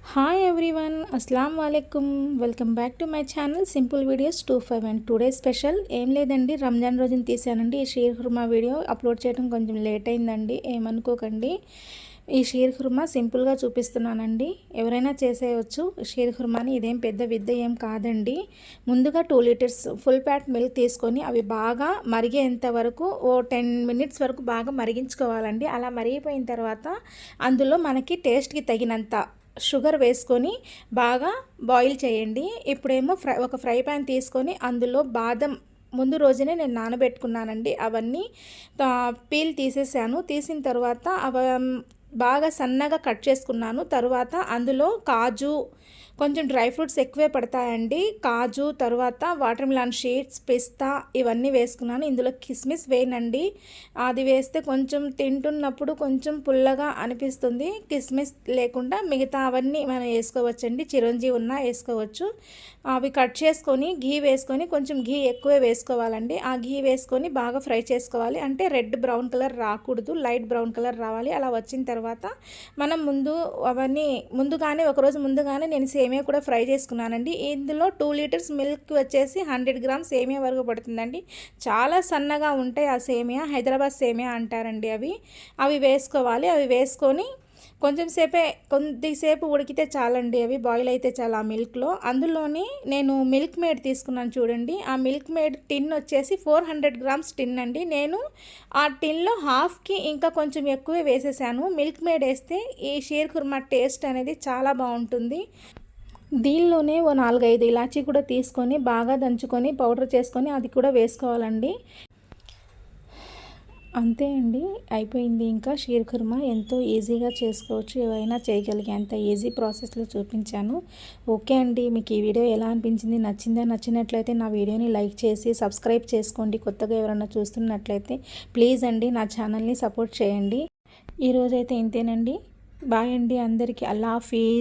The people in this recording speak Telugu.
హాయ్ ఎవ్రీవన్ అస్సలం వాలేకుమ్ welcome back to my channel simple videos two five and today special ఏం లేదండి రంజాన్ రోజున తీసానండి. ఈ షీర్ హుర్మా వీడియో అప్లోడ్ చేయడం కొంచెం లేట్ అయిందండి ఏమనుకోకండి. ఈ షీర్ హుర్మా సింపుల్గా చూపిస్తున్నానండి. ఎవరైనా చేసేయచ్చు. షీర్ హుర్మాని ఇదేం పెద్ద విద్య ఏం కాదండి. ముందుగా two litres full fat milk తీసుకొని అవి బాగా మరిగేంత వరకు ఓ టెన్ మినిట్స్ వరకు బాగా మరిగించుకోవాలండి. అలా మరిగిపోయిన తర్వాత అందులో మనకి టేస్ట్కి తగినంత షుగర్ వేసుకొని బాగా బాయిల్ చేయండి. ఇప్పుడేమో ఫ్రై ఒక ఫ్రై ప్యాన్ తీసుకొని అందులో బాదం ముందు రోజునే నేను నానబెట్టుకున్నానండి. అవన్నీ పీల్ తీసేసాను. తీసిన తర్వాత అవ బాగా సన్నగా కట్ చేసుకున్నాను. తర్వాత అందులో కాజు కొంచెం డ్రై ఫ్రూట్స్ ఎక్కువే పడతాయండి. కాజు తర్వాత వాటర్ మిలాన్ షీట్స్ పిస్తా ఇవన్నీ వేసుకున్నాను. ఇందులో కిస్మిస్ వేయనండి. అది వేస్తే కొంచెం తింటున్నప్పుడు కొంచెం పుల్లగా అనిపిస్తుంది. కిస్మిస్ లేకుండా మిగతా అవన్నీ మనం వేసుకోవచ్చండి. చిరంజీవి ఉన్నా వేసుకోవచ్చు. అవి కట్ చేసుకొని ఘీ వేసుకొని కొంచెం ఘీ ఎక్కువే వేసుకోవాలండి. ఆ ఘీ వేసుకొని బాగా ఫ్రై చేసుకోవాలి. అంటే రెడ్ బ్రౌన్ కలర్ రాకూడదు. లైట్ బ్రౌన్ కలర్ రావాలి. అలా వచ్చిన తర్వాత తర్వాత మనం ముందు అవన్నీ ముందుగానే ఒకరోజు ముందుగానే నేను సేమియా కూడా ఫ్రై చేసుకున్నానండి. ఇందులో టూ లీటర్స్ మిల్క్ వచ్చేసి హండ్రెడ్ గ్రామ్స్ సేమియా వరకు పడుతుందండి. చాలా సన్నగా ఉంటాయి ఆ సేమియా హైదరాబాద్ సేమియా అంటారండి అవి. అవి వేసుకోవాలి. అవి వేసుకొని కొంచెం సేపే కొద్దిసేపు ఉడికితే చాలండి. అవి బాయిల్ అయితే చాలా ఆ మిల్క్లో అందులోని నేను మిల్క్ మేడ్ తీసుకున్నాను చూడండి. ఆ మిల్క్ మేడ్ టిన్ వచ్చేసి ఫోర్ హండ్రెడ్ గ్రామ్స్ టిన్ అండి. నేను ఆ టిన్లో హాఫ్కి ఇంకా కొంచెం ఎక్కువే వేసేసాను. మిల్క్ మేడ్ వేస్తే ఈ షీర్ కుర్మా టేస్ట్ అనేది చాలా బాగుంటుంది. దీనిలోనే ఓ నాలుగైదు ఇలాచీ కూడా తీసుకొని బాగా దంచుకొని పౌడర్ చేసుకొని అది కూడా వేసుకోవాలండి. అంతే అండి. అయిపోయింది ఇంకా షీర్ కుర్మా ఎంతో ఈజీగా చేసుకోవచ్చు. ఏవైనా చేయగలిగే అంత ఈజీ ప్రాసెస్లో చూపించాను. ఓకే అండి. మీకు ఈ వీడియో ఎలా అనిపించింది? నచ్చిందా? నచ్చినట్లయితే నా వీడియోని లైక్ చేసి సబ్స్క్రైబ్ చేసుకోండి. కొత్తగా ఎవరైనా చూస్తున్నట్లయితే ప్లీజ్ అండి నా ఛానల్ని సపోర్ట్ చేయండి. ఈరోజైతే ఇంతేనండి. బాయ్ అండి అందరికీ. అల్లా హాఫీజ్.